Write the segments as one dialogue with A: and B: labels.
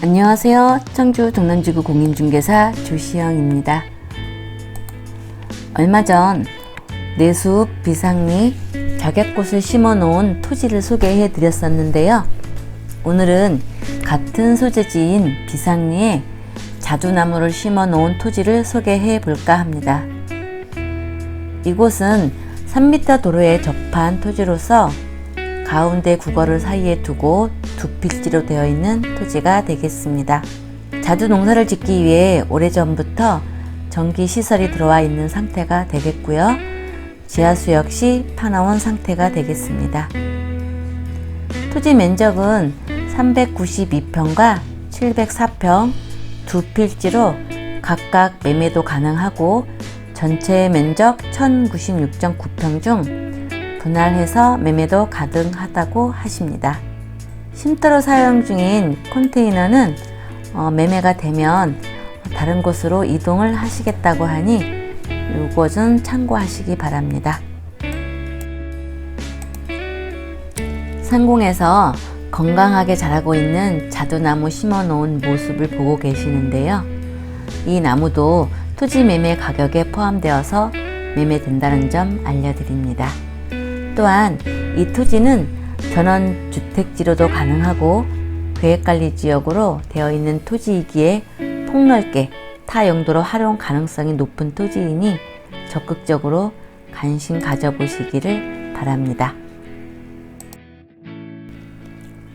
A: 안녕하세요. 청주 동남지구 공인중개사 조시영입니다. 얼마 전 내숲 비상리 자객꽃을 심어 놓은 토지를 소개해 드렸었는데요. 오늘은 같은 소재지인 비상리에 자두나무를 심어 놓은 토지를 소개해 볼까 합니다. 이곳은 3m 도로에 접한 토지로서 가운데 국어를 사이에 두고 두 필지로 되어 있는 토지가 되겠습니다. 자두 농사를 짓기 위해 오래전부터 전기 시설이 들어와 있는 상태가 되겠고요. 지하수 역시 파나온 상태가 되겠습니다. 토지 면적은 392평과 704평 두 필지로 각각 매매도 가능하고 전체 면적 1096.9평 중 분할해서 매매도 가능하다고 하십니다. 쉼터로 사용 중인 컨테이너는 어, 매매가 되면 다른 곳으로 이동을 하시겠다고 하니 이것은 참고하시기 바랍니다. 상공에서 건강하게 자라고 있는 자두나무 심어 놓은 모습을 보고 계시는데요. 이 나무도 토지 매매 가격에 포함되어서 매매된다는 점 알려드립니다. 또한 이 토지는 전원 주택지로도 가능하고 계획관리 지역으로 되어 있는 토지이기에 폭넓게 타 용도로 활용 가능성이 높은 토지이니 적극적으로 관심 가져보시기를 바랍니다.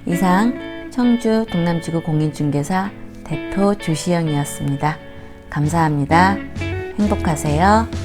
A: 이상 청주 동남지구 공인중개사 대표 조시영이었습니다. 감사합니다. 행복하세요.